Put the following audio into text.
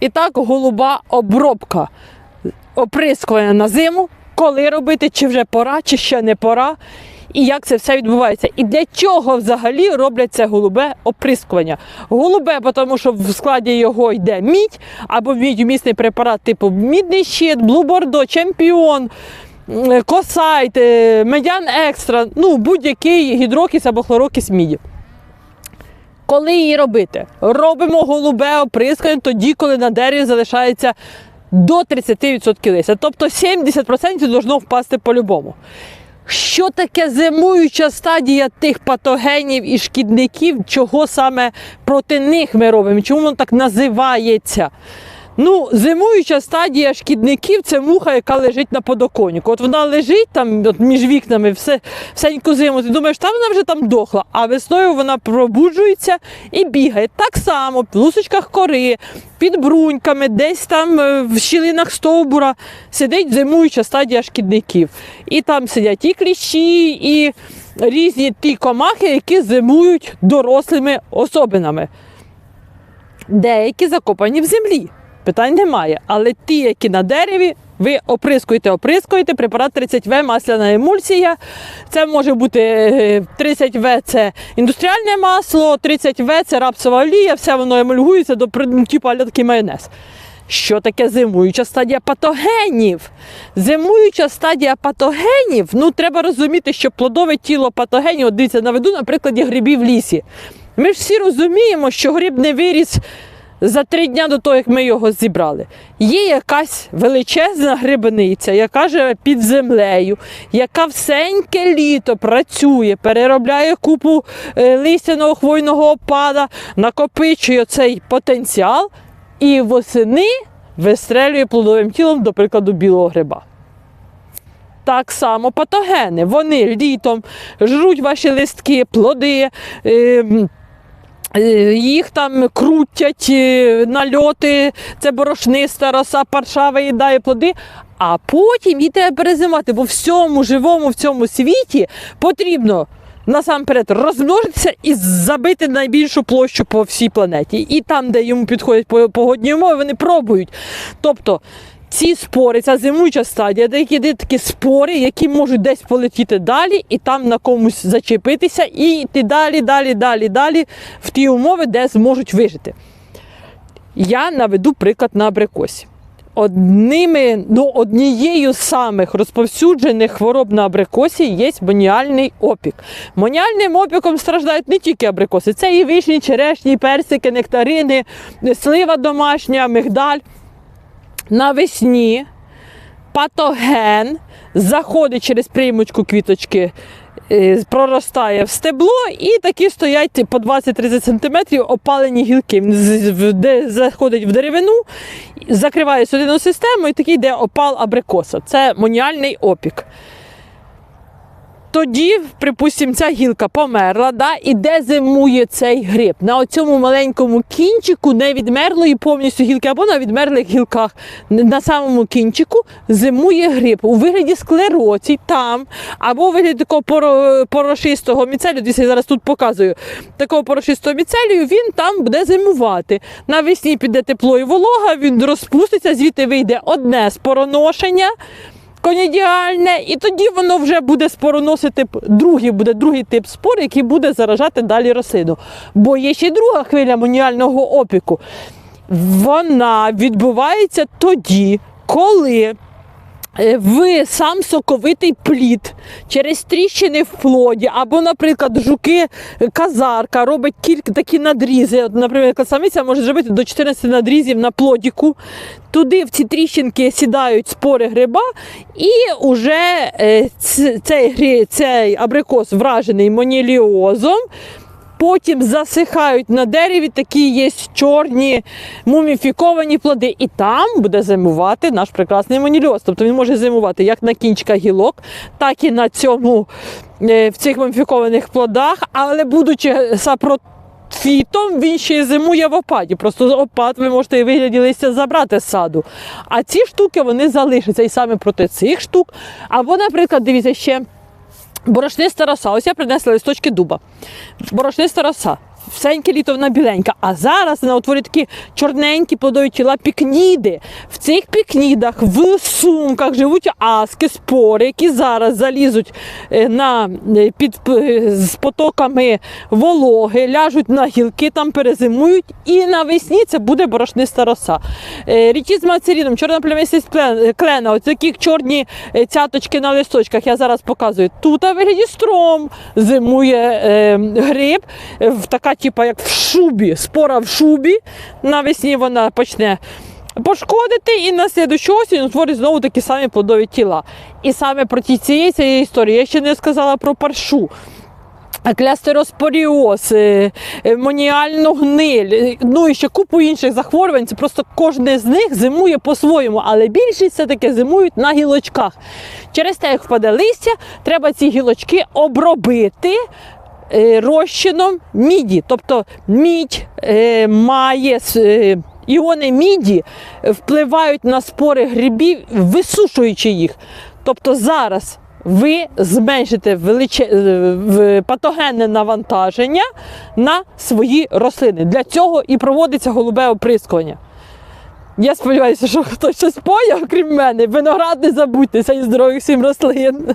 І так, голуба обробка. Оприскування на зиму, коли робити, чи вже пора, чи ще не пора. І як це все відбувається? І для чого взагалі роблять це голубе оприскування? Голубе, тому що в складі його йде мідь або мідь препарат типу мідний щит, блубордо, чемпіон, косайт, е, медян екстра, ну будь-який гідрокіс або хлорокіс міді. Коли її робити? Робимо голубе оприскання тоді, коли на дереві залишається до 30% листя. Тобто 70% должно впасти по-любому. Що таке зимуюча стадія тих патогенів і шкідників, чого саме проти них ми робимо? Чому воно так називається? Ну, зимуюча стадія шкідників це муха, яка лежить на подоконнику. От вона лежить там от між вікнами все, всеньку зиму. Ти думаєш, там вона вже там дохла, а весною вона пробуджується і бігає. Так само в лусочках кори, під бруньками, десь там е, в щілинах стовбура сидить зимуюча стадія шкідників. І там сидять і кліщі, і різні ті комахи, які зимують дорослими особинами. Деякі закопані в землі. Питань немає. Але ті, які на дереві, ви оприскуєте, оприскуєте. Препарат 30В, масляна емульсія. Це може бути е, 30В це індустріальне масло, 30В це рапсова олія, все воно емульгується до ну, типу такий майонез. Що таке зимуюча стадія патогенів? Зимуюча стадія патогенів, ну треба розуміти, що плодове тіло патогенів, от дивіться, наведу на прикладі грибів в лісі. Ми ж всі розуміємо, що гриб не виріс за три дні до того, як ми його зібрали. Є якась величезна грибниця, яка живе під землею, яка всеньке літо працює, переробляє купу е, листяного хвойного опада, накопичує цей потенціал і восени вистрелює плодовим тілом, до прикладу, білого гриба. Так само патогени. Вони літом жруть ваші листки, плоди. е, їх там крутять, е, нальоти, це борошниста роса, парша виїдає плоди, а потім треба перезимати, бо всьому живому в цьому світі потрібно насамперед розмножитися і забити найбільшу площу по всій планеті. І там, де йому підходять погодні умови, вони пробують. Тобто ці спори, ця зимуюча стадія, деякі такі спори, які можуть десь полетіти далі і там на комусь зачепитися, і йти далі, далі, далі, далі в ті умови, де зможуть вижити. Я наведу приклад на абрикосі. Одними, ну, однією з самих розповсюджених хвороб на абрикосі є моніальний опік. Моніальним опіком страждають не тільки абрикоси, це і вишні, черешні, персики, нектарини, слива домашня, мигдаль. Навесні патоген заходить через приймочку квіточки, е, проростає в стебло, і такі стоять по 20-30 см опалені гілки. Де заходить в деревину, закриває судинну систему, і такий йде опал абрикоса. Це моніальний опік. Тоді, припустимо, ця гілка померла, да, і де зимує цей гриб? На оцьому маленькому кінчику не відмерлої повністю гілки, або на відмерлих гілках. На самому кінчику зимує гриб. У вигляді склероцій там, або у вигляді такого поро- порошистого міцелю, дивіться, я зараз тут показую, такого порошистого міцелію, він там буде зимувати. Навесні піде тепло і волога, він розпуститься, звідти вийде одне спороношення конідіальне, і тоді воно вже буде спороносити другий, буде другий тип спор, який буде заражати далі рослину. Бо є ще друга хвиля моніального опіку. Вона відбувається тоді, коли в сам соковитий плід через тріщини в плоді, або, наприклад, жуки е, казарка робить кілька такі надрізи. От, наприклад, самиця може зробити до 14 надрізів на плодіку. Туди в ці тріщинки сідають спори гриба, і вже е, цей, цей абрикос вражений моніліозом. Потім засихають на дереві, такі є чорні муміфіковані плоди. І там буде зимувати наш прекрасний монільоз. Тобто він може зимувати як на кінчиках гілок, так і на цьому, е, в цих муміфікованих плодах, але будучи сапрофітом, він ще й зимує в опаді. Просто опад ви можете і вигляді листя забрати з саду. А ці штуки вони залишаться і саме проти цих штук. Або, наприклад, дивіться ще. Борошниста роса. Ось я принесла листочки дуба. Борошниста роса. Всеньке літо біленька. А зараз вона утворює такі чорненькі плодові тіла пікніди. В цих пікнідах в сумках живуть аски, спори, які зараз залізуть е, на, е, під, з потоками вологи, ляжуть на гілки, там перезимують, і навесні це буде борошниста роса. Е, Ріки з мацеріном, чорна плямистість клена, ось такі чорні е, цяточки на листочках, я зараз показую. Тут вигляді стром зимує е, гриб, е, в така, типа, як в шубі, спора в шубі. Навесні вона почне пошкодити, і на слідущу осінь утворить знову такі самі плодові тіла. І саме про ті цієї цієї історії я ще не сказала про паршу. Клястероспоріоз, е, е, моніальну гниль, ну і ще купу інших захворювань. Це просто кожне з них зимує по-своєму, але більшість все-таки зимують на гілочках. Через те, як впаде листя, треба ці гілочки обробити. Е, Розчином міді, тобто мідь е, має е, іони міді впливають на спори грибів, висушуючи їх. Тобто зараз ви зменшите величе... патогенне навантаження на свої рослини. Для цього і проводиться голубе оприскування. Я сподіваюся, що хтось щось поняв, крім мене. Виноград не забудьте, це і здорових всім рослин.